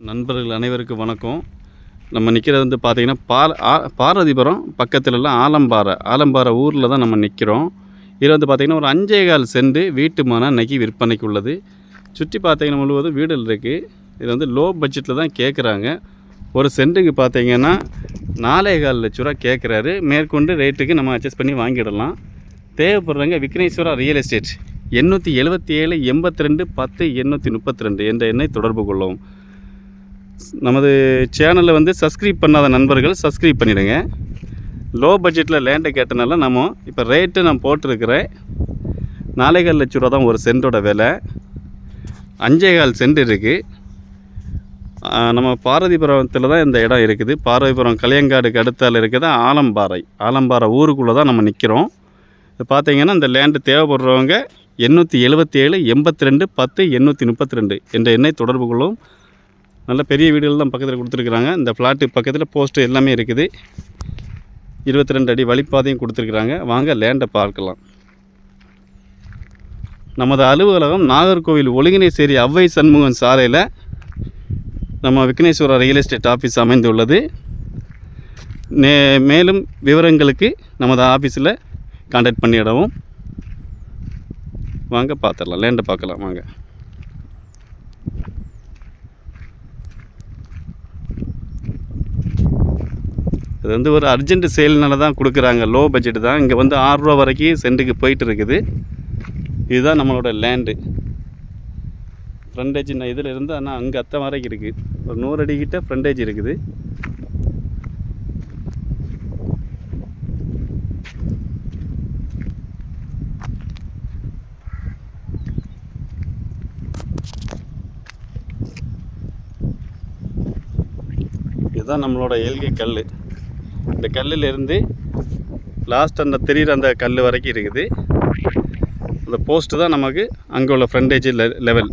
நண்பர்கள் அனைவருக்கும் வணக்கம். நம்ம நிற்கிறது வந்து பார்த்திங்கன்னா பால் ஆ- பாரதிபுரம் பக்கத்துலலாம் ஆலம்பாறை ஆலம்பாறை ஊரில் தான் நம்ம நிற்கிறோம் இதில் வந்து பார்த்திங்கன்னா ஒரு அஞ்சே கால் செண்டு வீட்டு மனை இன்னைக்கு விற்பனைக்கு உள்ளது. சுற்றி பார்த்திங்கன்னா முழுவதும் வீடுகள் இருக்குது இது வந்து லோ பட்ஜெட்டில் தான் கேட்குறாங்க ஒரு செண்டுக்கு பார்த்திங்கன்னா நாலே கால் லட்ச ரூபா கேட்குறாரு மேற்கொண்டு ரேட்டுக்கு நம்ம அட்ஜஸ்ட் பண்ணி வாங்கிடலாம். தேவைப்படுறவங்க விக்னேஸ்வரா ரியல் எஸ்டேட் எண்ணூற்றி எழுபத்தி ஏழு எண்பத்தி ரெண்டு பத்து எண்ணூற்றி முப்பத்தி ரெண்டு என்ற எண்ணை தொடர்பு கொள்ளவும். நமது சேனலில் வந்து சப்ஸ்கிரைப் பண்ணாத நண்பர்கள் சப்ஸ்கிரைப் பண்ணிடுங்க. லோ பட்ஜெட்டில் லேண்டை கேட்டனால நம்ம இப்போ ரேட்டு நான் போட்டிருக்கிறேன். நாலேகால் லட்ச ரூபா தான் ஒரு சென்டோட விலை. அஞ்சே கால் சென்ட் இருக்குது நம்ம பாரதிபுரத்தில் தான் இந்த இடம் இருக்குது. பாரதிபுரம் கலியங்காடுக்கு அடுத்தால் இருக்குது ஆலம்பாறை. ஆலம்பாறை ஊருக்குள்ளே தான் நம்ம நிற்கிறோம் இது பார்த்தீங்கன்னா இந்த லேண்டு தேவைப்படுறவங்க எண்ணூற்றி எழுபத்தி ஏழு எண்பத்தி ரெண்டு பத்து எண்ணூற்றி முப்பத்தி ரெண்டு என்ற எண்ணை தொடர்பு கொள்ளும். நல்ல பெரிய வீடுகள் தான் பக்கத்தில் கொடுத்துருக்குறாங்க. இந்த ஃப்ளாட்டு பக்கத்தில் போஸ்ட்டு எல்லாமே இருக்குது. இருபத்தி ரெண்டு அடி வழிப்பாதையும் கொடுத்துருக்குறாங்க. வாங்க லேண்டை பார்க்கலாம். நமது அலுவலகம் நாகர்கோவில் ஒழுங்கினேசேரி அவ்வை சண்முகம் சாலையில் நம்ம விக்னேஸ்வரா ரியல் எஸ்டேட் ஆஃபீஸ் அமைந்துள்ளது. மே மேலும் விவரங்களுக்கு நமது ஆஃபீஸில் கான்டாக்ட் பண்ணிடவும். வாங்க பார்த்துடலாம். லேண்டை பார்க்கலாம். வாங்க. இது வந்து ஒரு அர்ஜென்ட் சேல்னால தான் கொடுக்குறாங்க. லோ பட்ஜெட் தான். இங்கே வந்து ஆறுரூவா வரைக்கும் சென்ட்டுக்கு போயிட்டு இருக்குது இதுதான் நம்மளோட லேண்டு ஃப்ரண்டேஜ் நான் இதில் இருந்து ஆனால் அங்கே அத்தை வரைக்கும் இருக்குது ஒரு நூறு அடி ஃப்ரண்டேஜ் இருக்குது. இதுதான் நம்மளோட எல்கை கல். இந்த கல்லில் இருந்து லாஸ்ட் அந்த தெரிகிற அந்த கல் வரைக்கும் இருக்குது. அந்த போஸ்ட்டு தான் நமக்கு அங்கே உள்ள ஃப்ரண்டேஜ் லெவல்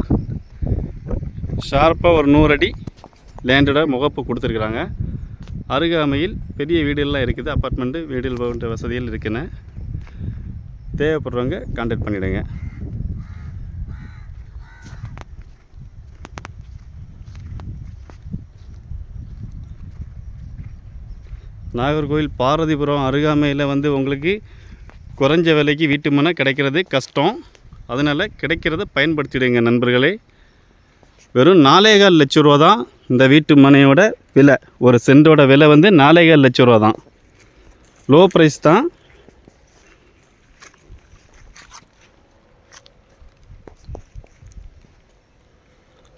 ஷார்ப்பாக ஒரு நூறு அடி லேண்டோட முகப்பு கொடுத்துருக்குறாங்க. அருகாமையில் பெரிய வீடுகள்லாம் இருக்குது. அப்பார்ட்மெண்ட்டு வீடுகள் போன்ற வசதிகள் இருக்குன்னு தேவைப்படுறவங்க கான்டாக்ட் பண்ணிவிடுங்க நாகர்கோவில் பாரதிபுரம் அருகாமையில் வந்து உங்களுக்கு குறைஞ்ச விலைக்கு வீட்டு மனை கிடைக்கிறது கஷ்டம். அதனால் கிடைக்கிறத பயன்படுத்திடுங்க நண்பர்களே. வெறும் நாலேகால் லட்ச ரூபா தான் இந்த வீட்டு மனையோட விலை. ஒரு சென்டோட விலை வந்து நாலேகால் லட்ச ரூபா தான். லோ ப்ரைஸ் தான்.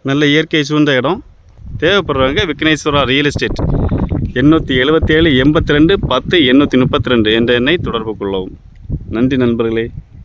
நல்ல இயற்கை சூழ்ந்த இடம். தேவைப்படுறவங்க விக்னேஸ்வரா ரியல் எஸ்டேட் எண்ணூற்றி எழுபத்தேழு எண்பத்தி ரெண்டு பத்து எண்ணூற்றி முப்பத்தி ரெண்டு என்ற எண்ணை தொடர்பு கொள்ளவும். நன்றி நண்பர்களே.